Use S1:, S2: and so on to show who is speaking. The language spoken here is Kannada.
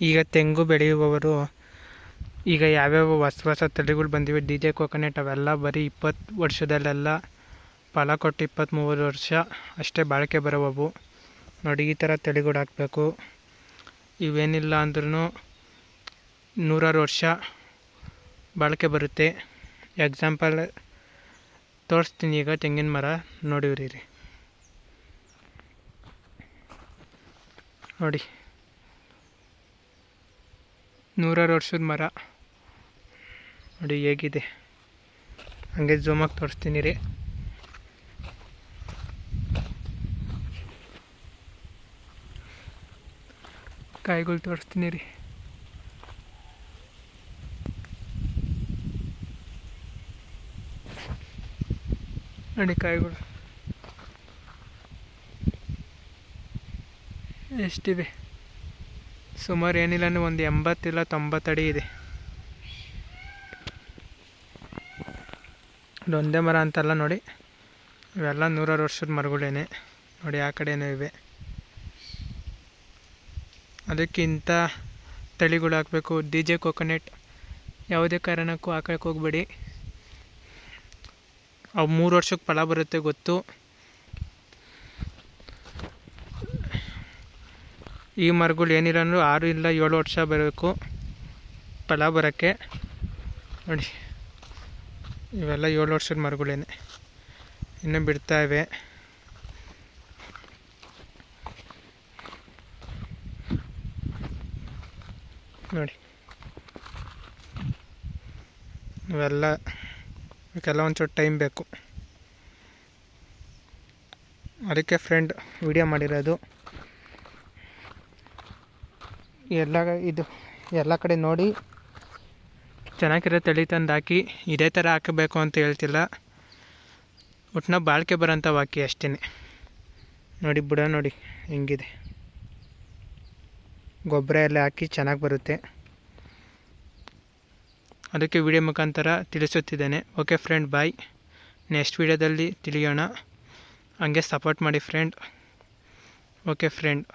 S1: ಈಗ ತೆಂಗು ಬೆಳೆಯುವವರು, ಈಗ ಯಾವ್ಯಾವ ಹೊಸ ಹೊಸ ತಳಿಗಳು ಬಂದಿವೆ, ಡಿ ಜೆ ಕೋಕೋನೆಟ್ ಅವೆಲ್ಲ ಬರೀ ಇಪ್ಪತ್ತು ವರ್ಷದಲ್ಲೆಲ್ಲ ಫಲ ಕೊಟ್ಟು ಇಪ್ಪತ್ತ್ಮೂರು ವರ್ಷ ಅಷ್ಟೇ ಬಾಳಿಕೆ ಬರೋವು ನೋಡಿ, ಈ ಥರ ತಳಿಗಳು ಹಾಕಬೇಕು. ಇವೇನಿಲ್ಲ ಅಂದ್ರೂ ನೂರಾರು ವರ್ಷ ಬಾಳಿಕೆ ಬರುತ್ತೆ. ಎಕ್ಸಾಂಪಲ್ ತೋರಿಸ್ತೀನಿ ಈಗ ತೆಂಗಿನ ಮರ ನೋಡಿವ್ರಿ ನೋಡಿ. ನೂರಾರು ವರ್ಷದ ಮರ. ನೋಡಿ ಹೇಗಿದೆ. ಹಂಗೆ ಜೂಮಾಗಿ ತೋರಿಸ್ತೀನಿ ರೀ. ಕಾಯಿಗಳು ತೋರಿಸ್ತೀನಿ ರೀ. ನೋಡಿ ಕಾಯಿಗಳು. ಎಷ್ಟಿದೆ ಸುಮಾರು ಏನಿಲ್ಲ ಅಂದರೆ ಒಂದು ಎಂಬತ್ತಿಲ್ಲ ತೊಂಬತ್ತಡಿ ಇದೆ. ಇದೊಂದೇ ಮರ ಅಂತಲ್ಲ ನೋಡಿ. ಇವೆಲ್ಲ ನೂರಾರು ವರ್ಷದ ಮರಗಳೇನೆ. ನೋಡಿ ಆ ಕಡೆನೂ ಇವೆ. ಅದಕ್ಕಿಂತ ತಳಿಗಳು ಹಾಕಬೇಕು. D J coconut. ಯಾವುದೇ ಕಾರಣಕ್ಕೂ ಹಾಕಕ್ಕೆ ಹೋಗಬೇಡಿ. ಅವು ಮೂರು ವರ್ಷಕ್ಕೆ ಫಲ ಬರುತ್ತೆ ಗೊತ್ತು. ಈ ಮರಗಳು ಅಂದರೂ ಆರು ಇಲ್ಲ ಏಳು ವರ್ಷ ಬರಬೇಕು. ಫಲ ಬರೋಕ್ಕೆ. ನೋಡಿ. ಇವೆಲ್ಲ ಏಳು ವರ್ಷದ ಮರಗಳೇನೆ. ಇನ್ನೂ ಬಿಡ್ತಾ ಇವೆ. ನೋಡಿ. ಇವೆಲ್ಲ ಇದಕ್ಕೆಲ್ಲ ಒಂಚೂರು ಟೈಮ್ ಬೇಕು. ಅದಕ್ಕೆ ಫ್ರೆಂಡ್, ವಿಡಿಯೋ ಮಾಡಿರೋದು. ಎಲ್ಲ ಇದು ಎಲ್ಲ ಕಡೆ ನೋಡಿ. ಚೆನ್ನಾಗಿರೋ ತಳಿ ತಂದು ಹಾಕಿ ಇದೇ ಥರ ಹಾಕಬೇಕು ಅಂತ ಹೇಳ್ತಿಲ್ಲ. ಒಟ್ಟಿನ ಬಾಳಿಕೆ ಬರೋಂಥ ವಾಕಿ ಅಷ್ಟೇ ನೋಡಿ ಬುಡ ನೋಡಿ ಹೆಂಗಿದೆ. ಗೊಬ್ಬರ ಎಲ್ಲ ಹಾಕಿ ಚೆನ್ನಾಗಿ ಬರುತ್ತೆ. ಅದಕ್ಕೆ ವಿಡಿಯೋ ಮುಖಾಂತರ ತಿಳಿಸುತ್ತಿದ್ದೇನೆ. Okay friend, bye. ನೆಕ್ಸ್ಟ್ ವಿಡಿಯೋದಲ್ಲಿ ತಿಳಿಯೋಣ. ಹಂಗೆ ಸಪೋರ್ಟ್ ಮಾಡಿ ಫ್ರೆಂಡ್. Okay friend.